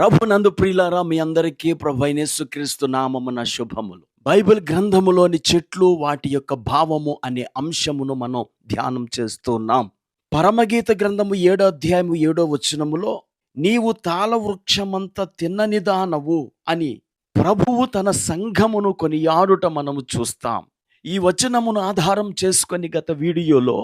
ప్రభునందు ప్రియులారా మీ అందరికీ ప్రభు అయినేసుక్రీస్తు నామమున శుభములు. బైబిల్ గ్రంథములోని చెట్లు వాటి యొక్క భావము అనే అంశమును మనం ధ్యానం చేస్తున్నాం పరమగీత గ్రంథము ఏడో అధ్యాయము ఏడో వచనములో నీవు తాళ వృక్షమంత తిన్ననిదానవు అని ప్రభువు తన సంఘమును కొనియాడుట మనము చూస్తాం. ఈ వచనమును ఆధారం చేసుకొని గత వీడియోలో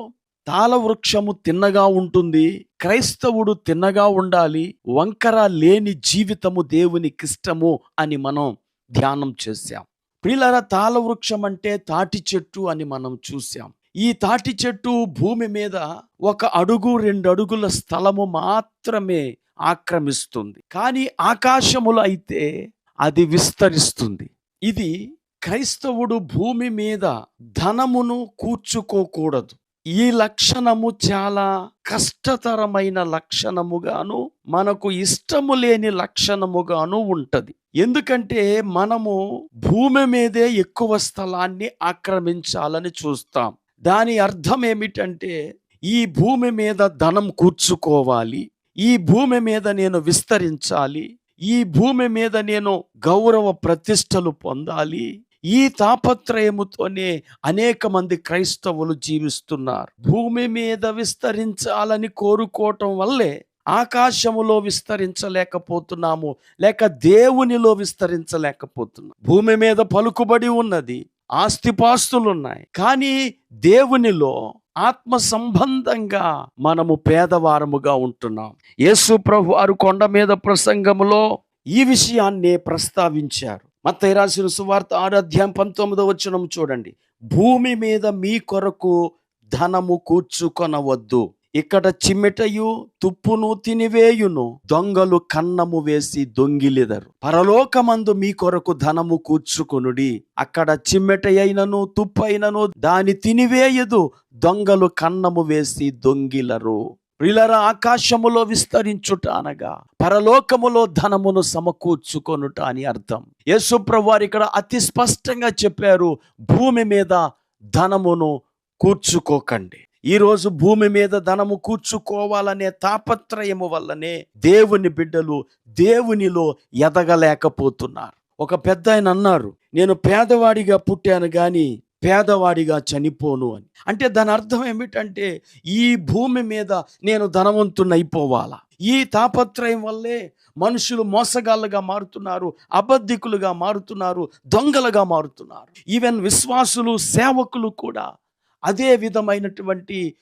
తాళవృక్షము తిన్నగా ఉంటుంది క్రైస్తవుడు తిన్నగా ఉండాలి వంకర లేని జీవితము దేవునికిష్టము అని మనం ధ్యానం చేశాం. పిల్లల తాళవృక్షం అంటే తాటి చెట్టు అని మనం చూశాం. ఈ తాటి చెట్టు భూమి మీద ఒక అడుగు రెండు అడుగుల స్థలము మాత్రమే ఆక్రమిస్తుంది. కానీ ఆకాశములు అయితే అది విస్తరిస్తుంది. ఇది క్రైస్తవుడు భూమి మీద ధనమును కూర్చుకోకూడదు. ఈ లక్షణము చాలా కష్టతరమైన లక్షణముగాను మనకు ఇష్టము లేని లక్షణముగాను ఉంటది. ఎందుకంటే మనము భూమి మీదే ఎక్కువ స్థలాన్ని ఆక్రమించాలని చూస్తాం. దాని అర్థం ఏమిటంటే ఈ భూమి మీద ధనం కూర్చుకోవాలి ఈ భూమి మీద నేను విస్తరించాలి ఈ భూమి మీద నేను గౌరవ ప్రతిష్టలు పొందాలి ఈ తాపత్రయముతోనే అనేక మంది క్రైస్తవులు జీవిస్తున్నారు. భూమి మీద విస్తరించాలని కోరుకోవటం వల్లే ఆకాశములో విస్తరించలేకపోతున్నాము లేక దేవునిలో విస్తరించలేకపోతున్నాం. భూమి మీద పలుకుబడి ఉన్నది ఆస్తిపాస్తులున్నాయి కానీ దేవునిలో ఆత్మ సంబంధంగా మనము పేదవారముగా ఉంటున్నాం. యేసు ప్రభు వారు కొండ మీద ప్రసంగములో ఈ విషయాన్నే ప్రస్తావించారు. మత్తయి రాసిన సువార్త ఆరాధ్యాయం పంతొమ్మిదో వచనం చూడండి. భూమి మీద మీ కొరకు ధనము కూర్చుకొనవద్దు. ఇక్కడ చిమ్మెటయు తుప్పును తినివేయును దొంగలు కన్నము వేసి దొంగిలిదరు. పరలోకమందు మీ కొరకు ధనము కూర్చుకొనుడి. అక్కడ చిమ్మెటయైనను తుప్పైనను దాని తినివేయదు దొంగలు కన్నము వేసి దొంగిలరు. ప్రిలర ఆకాశములో విస్తరించుట అనగా పరలోకములో ధనమును సమకూర్చుకొనుట అని అర్థం. యేసుప్రభు వారు ఇక్కడ అతి స్పష్టంగా చెప్పారు భూమి మీద ధనమును కూర్చుకోకండి. ఈరోజు భూమి మీద ధనము కూర్చుకోవాలనే తాపత్రయము వల్లనే దేవుని బిడ్డలు దేవునిలో ఎదగలేకపోతున్నారు. ఒక పెద్ద ఆయన అన్నారు నేను పేదవాడిగా పుట్టాను కానీ పేదవాడిగా చనిపోను అని. అంటే దాని అర్థం ఏమిటంటే ఈ భూమి మీద నేను ధనవంతునైపోవాలా ఈ తాపత్రయం వల్లే మనుషులు మోసగాళ్ళగా మారుతున్నారు అబద్ధికులుగా మారుతున్నారు దొంగలుగా మారుతున్నారు. ఈవెన్ విశ్వాసులు సేవకులు కూడా అదే విధమైనటువంటి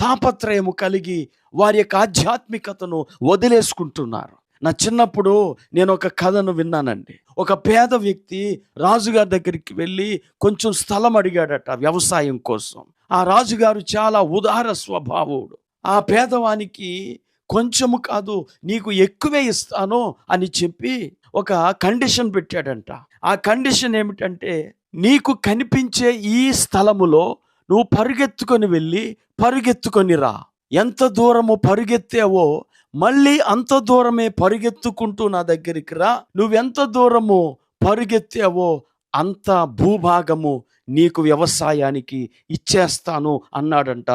తాపత్రయము కలిగి వారి యొక్క ఆధ్యాత్మికతను వదిలేసుకుంటున్నారు. నా చిన్నప్పుడు నేను ఒక కథను విన్నానండి. ఒక పేద వ్యక్తి రాజుగారి దగ్గరికి వెళ్ళి కొంచెం స్థలం అడిగాడట వ్యవసాయం కోసం. ఆ రాజుగారు చాలా ఉదార స్వభావుడు. ఆ పేదవానికి కొంచెము కాదు నీకు ఎక్కువే ఇస్తాను అని చెప్పి ఒక కండిషన్ పెట్టాడంట. ఆ కండిషన్ ఏమిటంటే నీకు కనిపించే ఈ స్థలములో నువ్వు పరుగెత్తుకొని వెళ్ళి పరుగెత్తుకొని రా. ఎంత దూరము పరుగెత్తావో మళ్ళీ అంత దూరమే పరుగెత్తుకుంటూ నా దగ్గరికి రా. నువ్వెంత దూరము పరిగెత్తావో అంత భూభాగము నీకు వ్యవసాయానికి ఇచ్చేస్తాను అన్నాడంట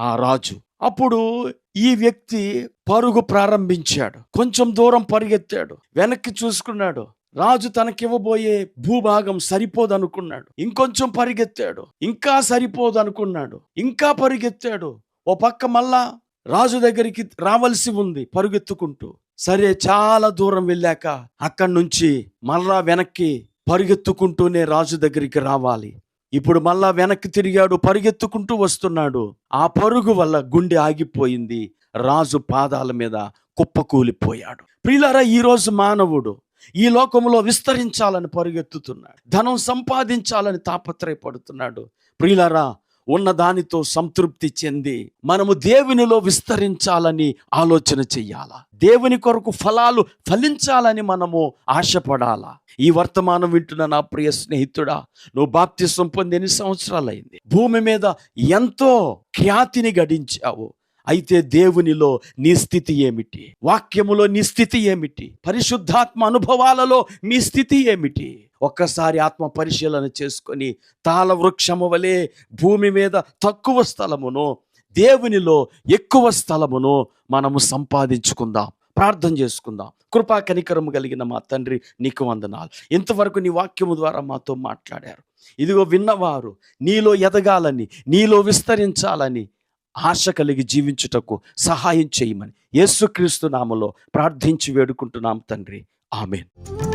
ఆ రాజు. అప్పుడు ఈ వ్యక్తి పరుగు ప్రారంభించాడు. కొంచెం దూరం పరిగెత్తాడు. వెనక్కి చూసుకున్నాడు. రాజు తనకివ్వబోయే భూభాగం సరిపోదనుకున్నాడు. ఇంకొంచెం పరిగెత్తాడు. ఇంకా సరిపోదనుకున్నాడు. ఇంకా పరిగెత్తాడు. ఓ పక్క మళ్ళా రాజు దగ్గరికి రావలసి ఉంది పరుగెత్తుకుంటూ. సరే చాలా దూరం వెళ్ళాక అక్కడి నుంచి మళ్ళా వెనక్కి పరుగెత్తుకుంటూనే రాజు దగ్గరికి రావాలి. ఇప్పుడు మళ్ళా వెనక్కి తిరిగాడు పరుగెత్తుకుంటూ వస్తున్నాడు. ఆ పరుగు వల్ల గుండె ఆగిపోయింది. రాజు పాదాల మీద కుప్పకూలిపోయాడు ప్రియులారా ఈరోజు మానవుడు ఈ లోకంలో విస్తరించాలని పరుగెత్తుతున్నాడు. ధనం సంపాదించాలని తాపత్రయపడుతున్నాడు. ప్రియులారా ఉన్న దానితో సంతృప్తి చెంది మనము దేవునిలో విస్తరించాలని ఆలోచన చెయ్యాలా? దేవుని కొరకు ఫలాలు ఫలించాలని మనము ఆశపడాలా? ఈ వర్తమానం వింటున్న నా ప్రియ స్నేహితుడా నువ్వు బాప్తిసం పొంది ఎన్ని సంవత్సరాలైంది? భూమి మీద ఎంతో ఖ్యాతిని గడించావు. అయితే దేవునిలో నీ స్థితి ఏమిటి? వాక్యములో నీ స్థితి ఏమిటి? పరిశుద్ధాత్మ అనుభవాలలో మీ స్థితి ఏమిటి? ఒక్కసారి ఆత్మ పరిశీలన చేసుకొని తాళ వృక్షము వలె భూమి మీద తక్కువ స్థలమును దేవునిలో ఎక్కువ స్థలమును మనము సంపాదించుకుందాం. ప్రార్థన చేసుకుందాం. కృపా కనికరము కలిగిన మా తండ్రి నీకు వందనాలు. ఇంతవరకు నీ వాక్యము ద్వారా మాతో మాట్లాడారు. ఇదిగో విన్నవారు నీలో ఎదగాలని నీలో విస్తరించాలని ఆశ కలిగి జీవించుటకు సహాయం చేయమని. యేసుక్రీస్తు నామలో ప్రార్థించి వేడుకుంటున్నాం తండ్రి. ఆమెన్.